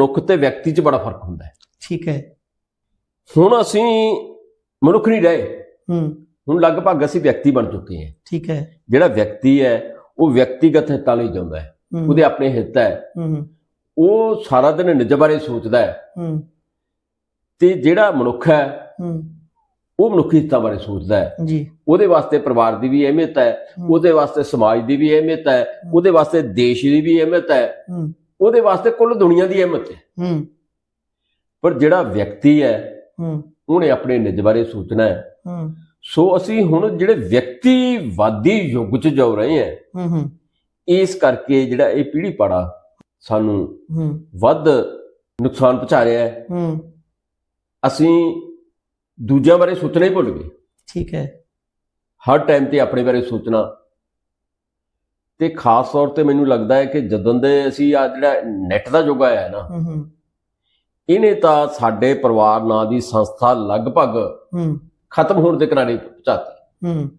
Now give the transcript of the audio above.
ਮਨੁੱਖ ਤੇ ਵਿਅਕਤੀ 'ਚ ਬੜਾ ਫ਼ਰਕ ਹੁੰਦਾ ਹੈ। ਠੀਕ ਹੈ। ਹੁਣ ਅਸੀਂ ਮਨੁੱਖ ਨਹੀਂ ਰਹੇ। ਹੂੰ। ਹੁਣ ਲਗਭਗ ਅਸੀਂ ਵਿਅਕਤੀ ਬਣ ਚੁੱਕੇ ਹਾਂ। ਠੀਕ ਹੈ। ਜਿਹੜਾ ਵਿਅਕਤੀ ਹੈ ਉਹ ਵਿਅਕਤੀਗਤ ਹਿੱਤਾਂ ਲਈ ਜਾਂਦਾ ਹੈ। ਉਹਦੇ ਆਪਣੇ ਹਿੱਤ ਹੈ। ਹੂੰ ਉਹ ਸਾਰਾ ਦਿਨ ਨਿੱਜ ਬਾਰੇ ਸੋਚਦਾ ਹੈ। ਤੇ ਜਿਹੜਾ ਮਨੁੱਖ ਹੈ ਉਹ ਮਨੁੱਖੀ ਹਿੱਤਾਂ ਬਾਰੇ ਸੋਚਦਾ ਹੈ। ਜੀ। ਉਹਦੇ ਵਾਸਤੇ ਪਰਿਵਾਰ ਦੀ ਵੀ ਅਹਿਮੀਅਤ ਹੈ। ਉਹਦੇ ਵਾਸਤੇ ਸਮਾਜ ਦੀ ਵੀ ਅਹਿਮੀਅਤ ਹੈ। ਉਹਦੇ ਵਾਸਤੇ ਦੇਸ਼ ਦੀ ਵੀ ਅਹਿਮੀਅਤ ਹੂੰ। ਉਹਦੇ ਵਾਸਤੇ ਕੁੱਲ ਦੁਨੀਆ ਦੀ ਅਹਿਮੀਅਤ ਹੈ। ਹੂੰ। ਪਰ ਜਿਹੜਾ ਵਿਅਕਤੀ ਹੈ ਹੂੰ। ਉਹਨੇ ਆਪਣੇ ਨਿੱਜ ਬਾਰੇ ਸੋਚਣਾ ਹੈ। ਹੂੰ। ਸੋ ਅਸੀਂ ਹੁਣ ਜਿਹੜੇ ਵਿਅਕਤੀਵਾਦੀ ਯੁੱਗ 'ਚ ਜਾ ਰਹੇ ਹਾਂ ਹੂੰ ਹੂੰ। ਇਸ ਕਰਕੇ ਜਿਹੜਾ ਇਹ ਪੀੜ੍ਹੀ ਪਾੜਾ ਸਾਨੂੰ ਹੂੰ। ਵੱਧ ਨੁਕਸਾਨ ਪਹੁੰਚਾ ਰਿਹਾ ਹੈ। ਹੂੰ। ਅਸੀਂ ਦੂਜਿਆਂ ਬਾਰੇ ਸੋਚਣਾ ਹੀ ਭੁੱਲ ਗਏ। ਠੀਕ ਹੈ। ਹਰ ਟਾਈਮ ਤੇ ਆਪਣੇ ਬਾਰੇ ਸੋਚਣਾ ਤੇ ਖਾਸ ਤੌਰ ਤੇ ਮੈਨੂੰ ਲੱਗਦਾ ਹੈ ਕਿ ਜਦੋਂ ਦੇ ਅਸੀਂ ਆ ਜਿਹੜਾ ਨੈਟ ਦਾ ਯੁੱਗ ਆਇਆ ਹੈ ਨਾ ਇਹਨੇ ਤਾਂ ਸਾਡੇ ਪਰਿਵਾਰ ਨਾਂ ਦੀ ਸੰਸਥਾ ਲਗਭਗ ਖਤਮ ਹੋਣ ਦੇ ਕਿਨਾਰੇ ਪਹੁੰਚਾਤੀ। ਹੂੰ।